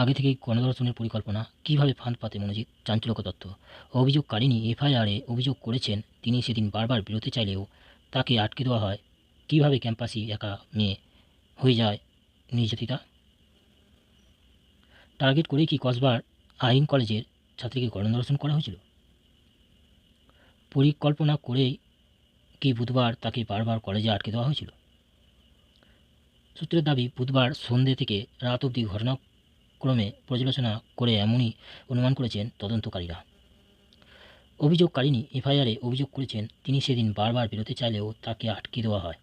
আগে থেকেই গণধর্ষণের পরিকল্পনা, কীভাবে ফাঁদ পাতে মনোজিৎ, চাঞ্চল্যকর তথ্য অভিযোগকারিনী এফআইআরে অভিযোগ করেছেন, তিনি সেদিন বারবার বেরোতে চাইলেও তাকে আটকে দেওয়া হয়। কীভাবে ক্যাম্পাসে একা মেয়ে হয়ে যায় নির্যাতিতা? টার্গেট করেই কি কসবার আইন কলেজের ছাত্রীকে গণধর্ষণ করা হয়েছিল? পরিকল্পনা করেই কি বুধবার তাকে বারবার কলেজে আটকে দেওয়া হয়েছিল? সূত্রের দাবি, বুধবার সন্ধ্যে থেকে রাত অবধি ঘটনাক্রমে পর্যালোচনা করে এমনই অনুমান করেছেন তদন্তকারীরা। অভিযোগকারিনী এফআইআরে অভিযোগ করেছেন, তিনি সেদিন বারবার বেরোতে চাইলেও তাকে আটকে দেওয়া হয়।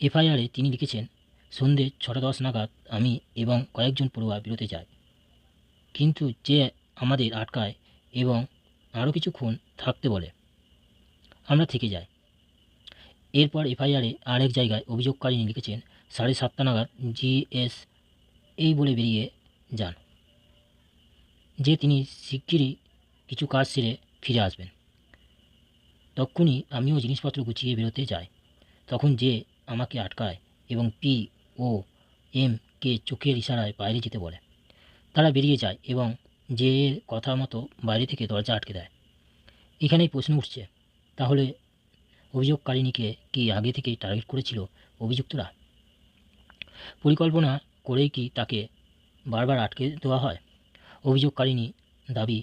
এফআইআরে তিনি লিখেছেন, সন্ধে ছটা দশ নাগাদ আমি এবং কয়েকজন পড়ুয়া বেরোতে যাই। কিন্তু যে আমাদের আটকায় এবং আরও কিছুক্ষণ থাকতে বলে, আমরা থেকে যাই। এরপর এফআইআরে আরেক জায়গায় অভিযোগকারিনী লিখেছেন, সাড়ে সাতটা নাগাদ জিএস এই বলে বেরিয়ে যান। যে তিনি শিগগিরই কিছু কাজ সেরে ফিরে আসবেন। তক্ষুনি আমিও জিনিসপত্র গুছিয়ে বেরোতে যাই। তখন যে আমাকে আটকায় এবং পি ও এম কে চোখের ইশারায় বাইরে যেতে বলে, তারা বেরিয়ে যায় এবং যে এর কথা মতো বাইরে থেকে দরজা আটকে দেয়। এখানেই প্রশ্ন উঠছে, তাহলে অভিযোগকারিণীকে কি আগে থেকেই টার্গেট করেছিল অভিযুক্তরা? পরিকল্পনা করেই কি তাকে বারবার আটকে দেওয়া হয়? অভিযোগকারিণী দাবি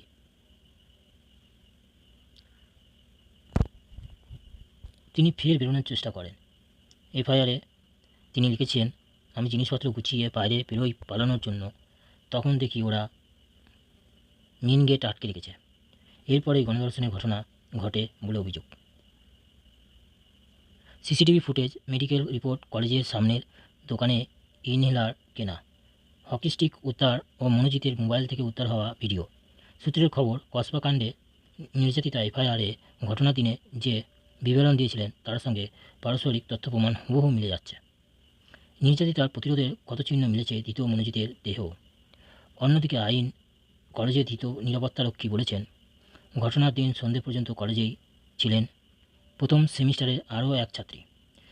তিনি ফের বেরোনোর চেষ্টা করেন। এফআইআরে তিনি লিখেছেন, আমি জিনিসপত্র গুছিয়ে বাইরে বেরোই পালানোর জন্য। তখন দেখি ওরা মেন গেট আটকে রেখেছে। এরপরেই গণধর্ষণের ঘটনা ঘটে বলে অভিযোগ। সিসিটিভি ফুটেজ, মেডিকেল রিপোর্ট, কলেজের সামনের দোকানে ইনহেলার কেনা। হকি স্টিক উদ্ধার ও মনোজিতের মোবাইল থেকে উদ্ধার হওয়া ভিডিও। সূত্রের খবর, কসবাকাণ্ডে নির্যাতিতা এফআইআরে ঘটনা দিনে যে বিবরণ দিয়েছিলেন, তার সঙ্গে পারস্পরিক তথ্য প্রমাণ হুবহু মিলে যাচ্ছে। নির্যাতিতার প্রতিরোধের কত চিহ্ন মিলেছে দ্বিতীয় মনোজিতের দেহ? অন্যদিকে আইন কলেজে দ্বিতীয় নিরাপত্তারক্ষী বলেছেন, ঘটনার দিন সন্ধে পর্যন্ত কলেজেই ছিলেন। প্রথম সেমিস্টারের আরও এক ছাত্রী।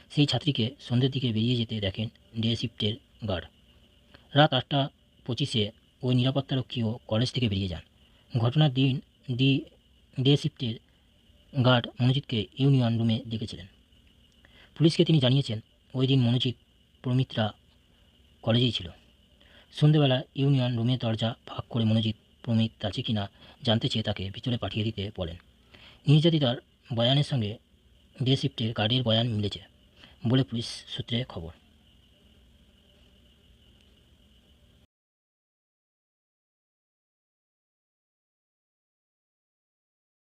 সেই ছাত্রীকে সন্ধ্যের দিকে বেরিয়ে যেতে দেখেন ডে শিফটের গার্ড। রাত আটটা পঁচিশে ওই নিরাপত্তারক্ষীও কলেজ থেকে বেরিয়ে যান। ঘটনার দিন ডি, ডে শিফটের গার্ড মনোজিৎকে ইউনিয়ন রুমে ডেকেছিলেন পুলিশকে তিনি জানিয়েছেন, ওই দিন মনোজিৎ প্রমিত্রা কলেজেই ছিল। সন্ধেবেলা ইউনিয়ন রুমের দরজা ভাগ করে মনোজিৎ প্রমিত আছে কিনা জানতে চেয়ে তাকে ভিতরে পাঠিয়ে দিতে বলেন। নির্যাতিতার বয়ানের সঙ্গে ডে শিফটের গার্ডের বয়ান মিলেছে বলে পুলিশ সূত্রে খবর।